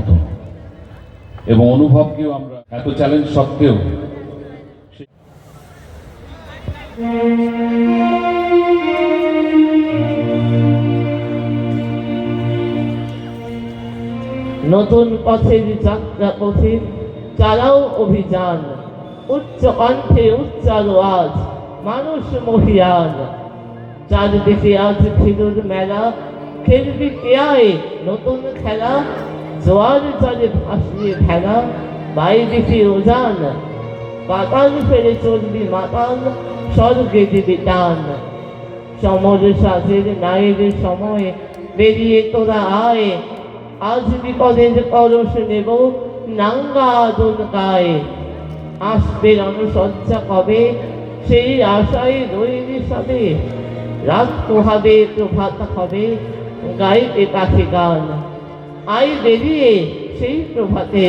মতো। এবং অনুভবকেও আমরা এত চ্যালেঞ্জ সত্ত্বেও নতুন পথের যাত্রা পথের চালাও অভিযান। উচ্চ কণ্ঠে উচ্চার আজ মানুষ মহিয়ান। চারদিকে আজ ফিরুর মেলা, খেলবি কেয়ায় নতুন খেলা? জোয়ার জলে ভাসিয়ে ভেলা বাইদিকে ওজান পাতাল ফেলে চলবি মাতাল, স্বর্গে দিবি টান। সমর সাজের নায়ের সময় বেরিয়ে তোরা আয়। আজ বিপদের পরশ নেব, নাঙ্গা আদন গায়ে। আসবে রণসজ্জা কবে? সেই আশায় রইনি সবে। রাত পোহাবে প্রভাত হবে, গাইবে পাখি গান। আই বেরিয়ে সেই প্রভাতে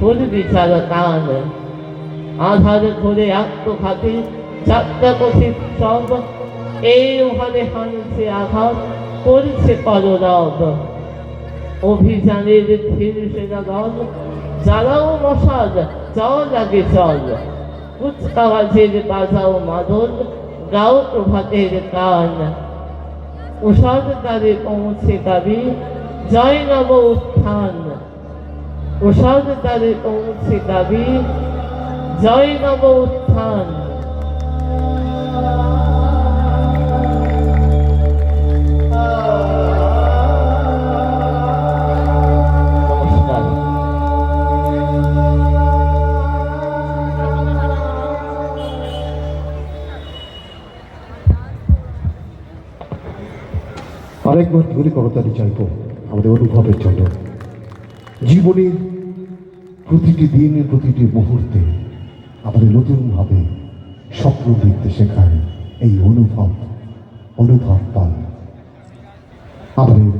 ফুল বিচার কান আধার ঘুরে আত্মঘাতী যাত্রা পথিক সব, এই ওখানে হানছে আঘাত করছে পররব অভিযানের ধীর সেনা দল জ্বালাও মশাল চল আগে চল কুচকাওয়াজের বাজাও মাদল, গাও প্রভাতের কান। উষাদ দ্বারে পৌঁছে গাবি জয় নব উত্থান উষাদ দ্বারে পৌঁছে গাবি জয় নব উত্থান আরেকবার ধরে করতালি চাইব। আমাদের অনুভবের জন্য। জীবনের প্রতিটি দিনে প্রতিটি মুহূর্তে আমাদের নতুনভাবে স্বপ্ন দেখতে শেখায় এই অনুভব অনুভব পাল। আমাদের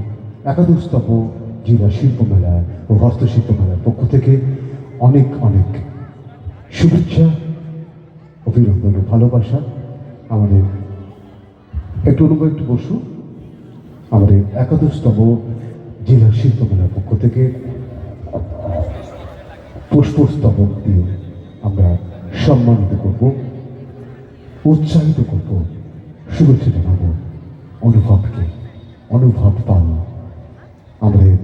একাদশতম জেলা শিল্প মেলা ও হস্তশিল্প মেলার পক্ষ থেকে অনেক অনেক শুভেচ্ছা, অভিনন্দন ও ভালোবাসা। আমাদের একটু অনুভব, একটু বসুন। আমাদের একাদশতম জেলা শিল্প মেলার পক্ষ থেকে পুষ্পস্তবক দিয়ে আমরা সম্মানিত করব, উৎসাহিত করব, শুভেচ্ছা জানাব অনুভবকে, অনুভব পাল। আমাদের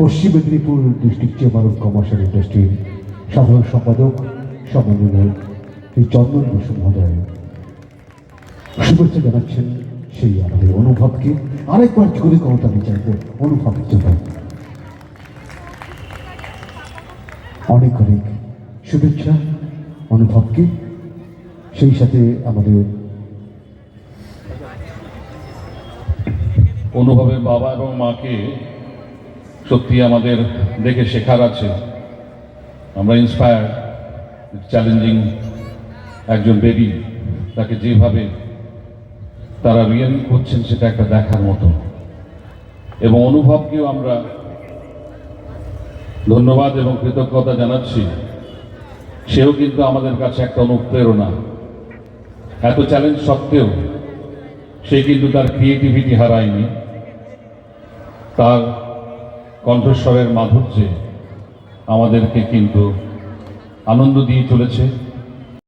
পশ্চিম Medinipur district chamber of commercial ইন্ডাস্ট্রির সাধারণ সম্পাদক, সম্মানীয় শ্রী চন্দন বসু মহোদয়, শুভেচ্ছা জানাচ্ছেন সেই আমাদের অনুভবকে আরেকবার জোরে ক্ষমতা আমি চাইব অনুভবের জন্য। অনেক অনেক শুভেচ্ছা অনুভবকে। সেই সাথে আমাদের অনুভবের বাবা এবং মাকে সত্যি আমাদের দেখে শেখার আছে। আমরা ইন্সপায়ার চ্যালেঞ্জিং একজন বেবি তাকে যেভাবে তারা রিয়েল করছেন সেটা একটা দেখার মতো। এবং অনুভবকেও আমরা ধন্যবাদ এবং কৃতজ্ঞতা জানাচ্ছি। সেও কিন্তু আমাদের কাছে একটা অনুপ্রেরণা। এত চ্যালেঞ্জ সত্ত্বেও সে কিন্তু তার ক্রিয়েটিভিটি হারায়নি। তার কণ্ঠস্বরের মাধুর্যে আমাদেরকে কিন্তু আনন্দ দিয়ে চলেছে।